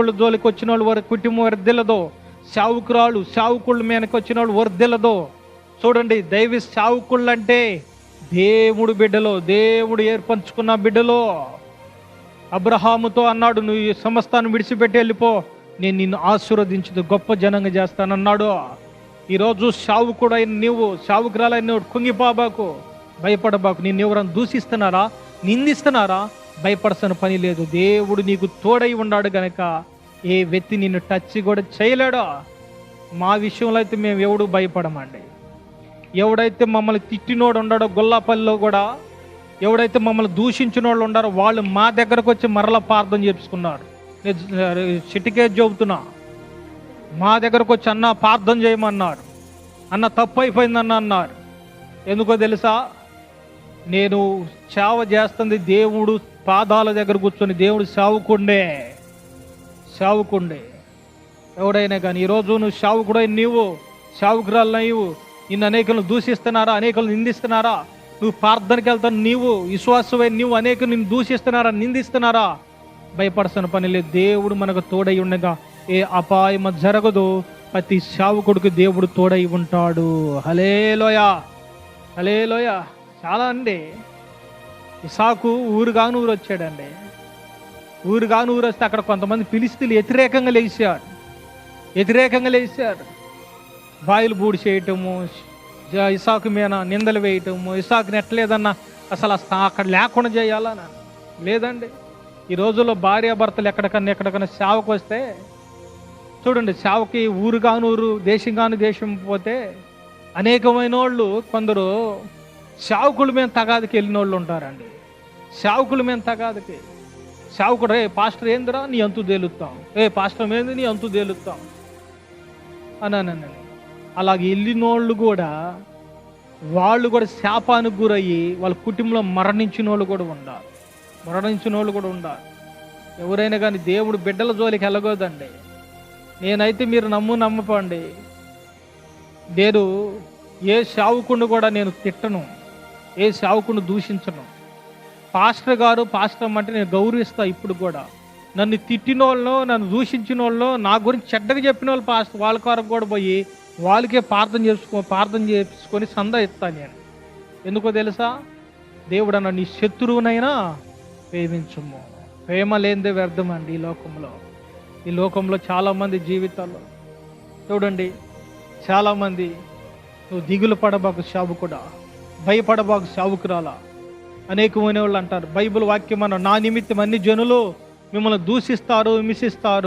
సేవకుల జోలికి వచ్చిన వాళ్ళు వారి కుటుంబం వర్దిల్లదో సావుకురాలు సావుకుళ్ళ మీదకి వచ్చిన వాళ్ళు వర్దిల్లదో చూడండి దైవ సావుకుళ్ళు అంటే దేవుడు బిడ్డలో దేవుడు ఏర్పంచుకున్న బిడ్డలో. అబ్రహాముతో అన్నాడు నువ్వు ఈ సమస్తాన్ని విడిచిపెట్టి వెళ్ళిపో. నేను నిన్ను ఆశీర్వదించదు గొప్ప జనంగా చేస్తానన్నాడు ఈరోజు సావుకుడైన నీవు సావుకురాలైన నువ్వు కుంగిపోబాకు భయపడబాకు. నిన్ను ఎవరైనా దూషిస్తున్నారా? నిందిస్తున్నారా? భయపడసన పని లేదు. దేవుడు నీకు తోడై ఉన్నాడు గనక ఏ వ్యక్తి నిన్ను టచ్ కూడా చేయలేడో మా విషయంలో అయితే మేము ఎవడు భయపడమండి. ఎవడైతే మమ్మల్ని తిట్టినోడు ఉన్నాడో గొల్లాపల్లిలో కూడా ఎవడైతే మమ్మల్ని దూషించిన వాళ్ళు ఉన్నారో వాళ్ళు మా దగ్గరకు వచ్చి మరలా ప్రార్థన చేసుకున్నారు చిటికే చెబుతున్నా మా దగ్గరకు వచ్చి అన్న ప్రార్థన చేయమన్నారు. అన్న తప్పు అయిపోయిందన్న అన్నారు. ఎందుకో తెలుసా? నేను సేవ చేస్తుంది దేవుడు పాదాల దగ్గర కూర్చొని దేవుడు సేవకుండే సేవకుండే ఎవడైనా కానీ ఈరోజు నువ్వు సేవకుడై నీవు సేవకురాలు నీవు నిన్ను అనేకలను దూషిస్తున్నారా అనేకలు నిందిస్తున్నారా? నువ్వు ప్రార్థనకి వెళ్తాను నీవు విశ్వాసమై నీవు అనేక నిన్ను దూషిస్తున్నారా నిందిస్తున్నారా? భయపడసిన పని లేదు. దేవుడు మనకు తోడై ఉండగా ఏ అపాయం జరగదు. ప్రతి సేవకుడికి దేవుడు తోడై ఉంటాడు. హలేలోయ హలేలోయ చాలా అండి ఇసాకు ఊరుగాను ఊరు వచ్చాడండి. ఊరుగాను ఊరు వస్తే అక్కడ కొంతమంది పిలిస్తులు వ్యతిరేకంగా లేచారు. వ్యతిరేకంగా లేచారు. బాయిలు బూడి చేయటము ఇసాకు మీద నిందలు వేయటము ఇసాకు నెట్టలేదన్న అసలు అక్కడ లేకుండా చేయాలన్నా లేదండి. ఈ రోజుల్లో భార్యాభర్తలు ఎక్కడికన్నా ఎక్కడికన్నా సేవకు వస్తే చూడండి సేవకి ఊరుగాను ఊరు దేశంగాను దేశం పోతే అనేకమైన వాళ్ళు కొందరు సేవకుల మీద తగాదికి వెళ్ళిన వాళ్ళు ఉంటారండి. సేవకుల మీద తగాదికి. సేవకుడు ఏ పాస్టర్ ఏందిరా? నీ అంతు తేలుతాం ఏ పాస్టర్ ఏంది? నీ అంతు తేలుత్తాం. అనండి అలాగే వెళ్ళినోళ్ళు కూడా వాళ్ళు కూడా శాపానికి గురయ్యి వాళ్ళ కుటుంబంలో మరణించిన వాళ్ళు కూడా ఉండాలి. మరణించిన వాళ్ళు కూడా ఉండాలి. ఎవరైనా కానీ దేవుడు బిడ్డల జోలికి వెళ్ళగోదండి నేనైతే మీరు నమ్ము నమ్మపండి నేను ఏ సావుకుండా కూడా నేను తిట్టను. ఏ సేవకుని దూషించను. పాస్టర్ గారు పాస్టర్ అంటే నేను గౌరవిస్తా ఇప్పుడు కూడా. నన్ను తిట్టిన వాళ్ళు నన్ను దూషించిన వాళ్ళు నా గురించి చెడ్డగా చెప్పిన వాళ్ళు పాస్టర్ వాళ్ళ కొరకు కూడా పోయి వాళ్ళకే ప్రార్థన చేసుకో ప్రార్థన చేసుకొని సందా ఇస్తాను నేను. ఎందుకో తెలుసా? దేవుడు అన్న నీ శత్రువునైనా ప్రేమించుము. ప్రేమ లేనిదే వ్యర్థం అండి ఈ లోకంలో. ఈ లోకంలో చాలామంది జీవితాల్లో చూడండి చాలామంది నువ్వు దిగులు పడబాకు కూడా. భయపడబాకు సావుకురాలా. అనేకమైన వాళ్ళు అంటారు బైబిల్ వాక్యం అన్న నా నిమిత్తం అన్ని జనులు మిమ్మల్ని దూషిస్తారు హింసిస్తారు